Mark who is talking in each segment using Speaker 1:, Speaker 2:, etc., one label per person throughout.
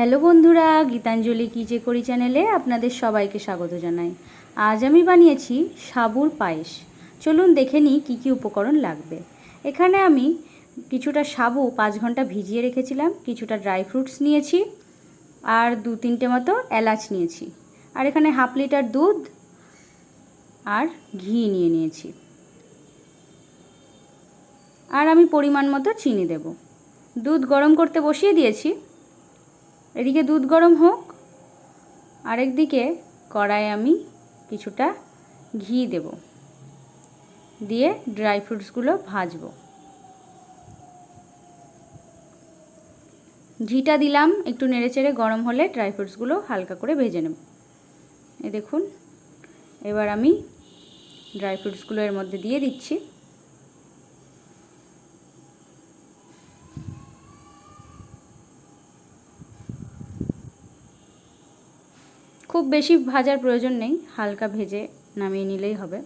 Speaker 1: Hello বন্ধুরা, গীতাঞ্জলি কী যে করি চ্যানেলে আপনাদের সবাইকে স্বাগত জানাই। আজ আমি বানিয়েছি সাবুর পায়েস। চলুন দেখে নিই কী কী উপকরণ লাগবে। এখানে আমি কিছুটা সাবু পাঁচ ঘণ্টা ভিজিয়ে রেখেছিলাম, কিছুটা ড্রাই ফ্রুটস নিয়েছি আর দু তিনটে মতো এলাচ নিয়েছি। আর এখানে হাফ লিটার দুধ আর ঘি নিয়ে নিয়েছি। আর আমি পরিমাণ মতো চিনি দেব। দুধ গরম করতে বসিয়ে দিয়েছি। এদিকে দুধ গরম হোক আরেকদিকে কড়ায় আমি কিছুটা ঘি দেব। দিয়ে ড্রাই ফ্রুটসগুলো ভাজবো। ঘিটা দিলাম, একটু নেড়েচেড়ে গরম হলে ড্রাই ফ্রুটসগুলো হালকা করে ভেজে নেব। এ দেখুন, এবার আমি ড্রাই ফ্রুটসগুলো এর মধ্যে দিয়ে দিচ্ছি। খুব বেশি ভাজার প্রয়োজন নেই, হালকা ভেজে নামিয়ে নিলেই হবে।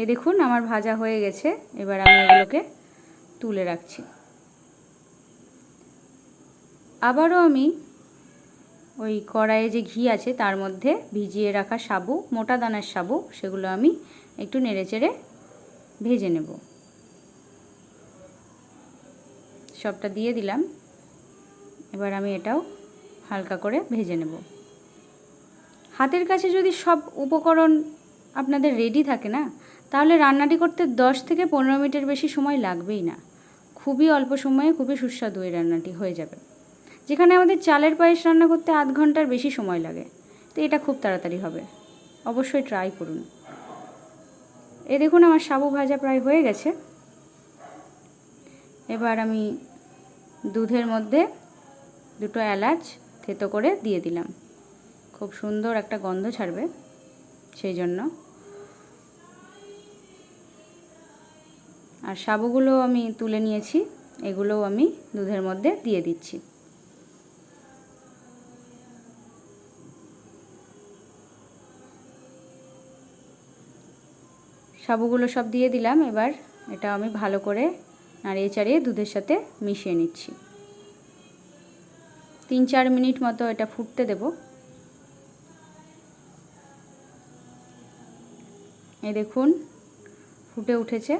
Speaker 1: এই দেখুন, আমার ভাজা হয়ে গেছে। এবার আমি এগুলোকে তুলে রাখছি। আবারও আমি ওই কড়াইয়ে যে ঘি আছে তার মধ্যে ভিজিয়ে রাখা সাবু, মোটা দানার সাবু, সেগুলো আমি একটু নেড়েচেড়ে ভেজে নেব। সবটা দিয়ে দিলাম। এবার আমি এটাও হালকা করে ভেজে নেব। হাতের কাছে যদি সব উপকরণ আপনাদের রেডি থাকে না, তাহলে রান্নাটি করতে দশ থেকে পনেরো মিনিটের বেশি সময় লাগবেই না। খুবই অল্প সময়ে খুবই সুস্বাদু এই রান্নাটি হয়ে যাবে। যেখানে আমাদের চালের পায়েস রান্না করতে আধ ঘণ্টার বেশি সময় লাগে। তো এটা খুব তাড়াতাড়ি হবে। অবশ্যই ট্রাই করুন। এ দেখুন আমার সাবু ভাজা প্রায় হয়ে গেছে। এবার আমি দুধের মধ্যে দুটো এলাচ থেতো করে দিয়ে দিলাম। খুব সুন্দর একটা গন্ধ ছাড়বে সেই জন্য। আর সাবুগুলো আমি তুলে নিয়েছি। এগুলোও আমি দুধের মধ্যে দিয়ে দিচ্ছি। সাবুগুলো সব দিয়ে দিলাম, এবার এটা আমি ভালো করে নাড়িয়ে চাড়িয়ে দুধের সাথে মিশিয়ে নিচ্ছি। তিন চার মিনিট মতো এটা ফুটতে দেব। এই দেখুন, ফুটে উঠেছে।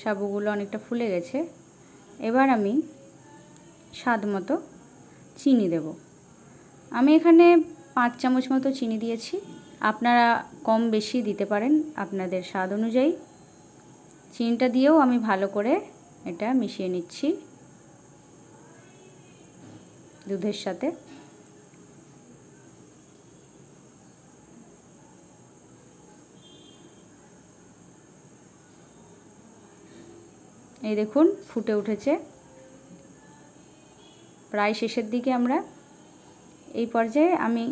Speaker 1: সাবুগুলো অনেকটা ফুলে গেছে। এবার আমি স্বাদ মতো চিনি দেব। আমি এখানে পাঁচ চামচ মতো চিনি দিয়েছি। আপনারা কম বেশি দিতে পারেন আপনাদের স্বাদ অনুযায়ী। চিনিটা দিয়েও আমি ভালো করে এটা মিশিয়ে নিচ্ছি। দুধের সাথে। এই দেখুন, ফুটে উঠেছে। প্রায় শেষের দিকে আমরা এই পর্যায়ে আমি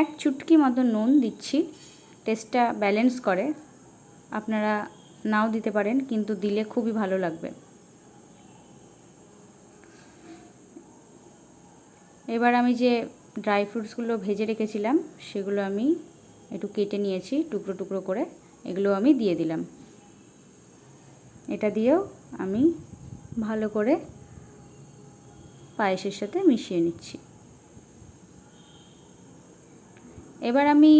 Speaker 1: এক চুটকি মতো নুন দিচ্ছি। টেস্টটা ব্যালেন্স করে। আপনারা নাও দিতে পারেন, কিন্তু দিলে খুবই ভালো লাগবে। এবার আমি যে ড্রাই ফ্রুটসগুলো ভেজে রেখেছিলাম, সেগুলো আমি একটু কেটে নিয়েছি, টুকরো টুকরো করে। এগুলো আমি দিয়ে দিলাম। এটা দিয়েও আমি ভালো করে পায়েসের সাথে মিশিয়ে নিচ্ছি। এবার আমি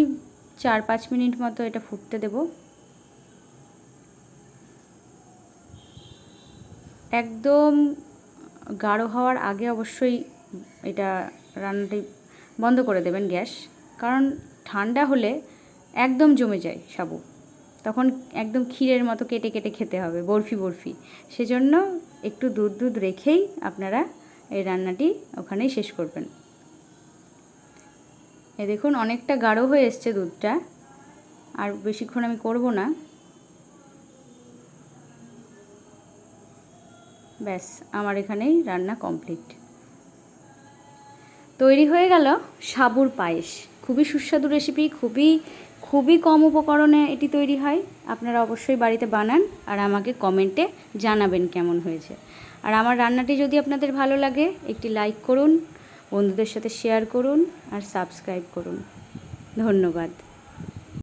Speaker 1: চার পাঁচ মিনিট মতো এটা ফুটতে দেব। একদম গাঢ় হওয়ার আগে অবশ্যই এটা রান্নাটি বন্ধ করে দেবেন গ্যাস, কারণ ঠান্ডা হলে একদম জমে যায় সাবু। তখন একদম ক্ষীরের মতো কেটে কেটে খেতে হবে, বরফি বরফি। সেজন্য একটু দুধ দুধ রেখেই আপনারা এই রান্নাটি ওখানেই শেষ করবেন। এ দেখুন, অনেকটা গাঢ় হয়ে এসছে দুধটা। আর বেশিক্ষণ আমি করব না। ব্যাস, আমার এখানেই রান্না কমপ্লিট। তৈরি হয়ে গেল সাবুর পায়েস। খুবই সুস্বাদু রেসিপি, খুবই খুবই কম উপকরণে এটি তৈরি হয়। আপনারা অবশ্যই বাড়িতে বানান আর আমাকে কমেন্টে জানাবেন কেমন হয়েছে। আর আমার রান্নাটি যদি আপনাদের ভালো লাগে, একটি লাইক করুন। বন্ধুদের সাথে শেয়ার করুন আর সাবস্ক্রাইব করুন। ধন্যবাদ।